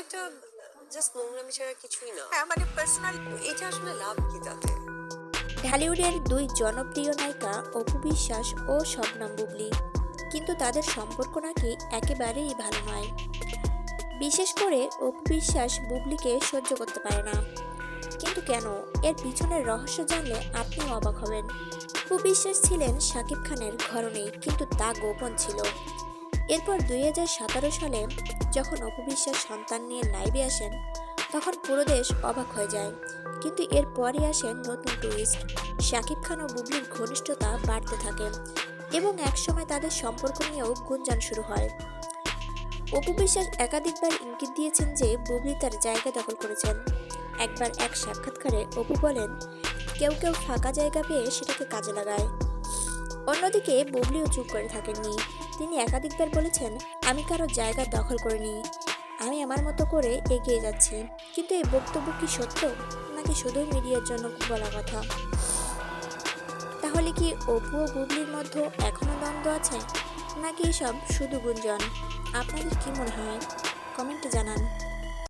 একটা জাস্ট নোংরামি ছাড়া কিছুই না। হ্যাঁ মানে পার্সোনাল এটা আসলে লাভ কি তাতে? ঢালিউডের দুই জনপ্রিয় নায়িকা অপু বিশ্বাস ও শবনম বুবলি। কিন্তু তাদের সম্পর্ক নাকি একেবারেই ভালো নয়। বিশেষ করে অপু বিশ্বাস বুবলিকে সহ্য করতে পারে না। কিন্তু কেন? এর পিছনের রহস্য জানলে আপনিও অবাক হবেন। অপু বিশ্বাস ছিলেন শাকিব খানের ঘরণী কিন্তু তা গোপন ছিল। এরপর দুই হাজার সতেরো সালে যখন অপবিশ্বাস সন্তান নিয়ে লাইভে আসেন, তখন পুরো দেশ অবাক হয়ে যায়। কিন্তু এরপরই আসেন নতুন টুইস্ট শাকিব খান ও বুবলির ঘনিষ্ঠতা বাড়তে থাকে এবং একসময় তাদের সম্পর্ক নিয়েও গুঞ্জন শুরু হয়। অপু বিশ্বাস একাধিকবার ইঙ্গিত দিয়েছেন যে বুবলি তার জায়গা দখল করেছেন। একবার এক সাক্ষাৎকারে অপু বলেন, কেউ কেউ ফাঁকা জায়গা পেয়ে সেটাকে কাজে লাগায়। অন্যদিকে বুবলিও চুপ করে থাকেননি। তিনি একাধিকবার বলেছেন, আমি কারও জায়গা দখল করিনি। আমি আমার মতো করে এগিয়ে যাচ্ছি। কিন্তু এই বক্তব্য কি সত্য? নাকি শুধু মিডিয়ার জন্য বলা কথা? তাহলে কি অপু ও বুবলির মধ্যে এখনও দ্বন্দ্ব আছে? নাকি এসব শুধু গুঞ্জন? আপনাদের কি মনে হয়? কমেন্টে জানান।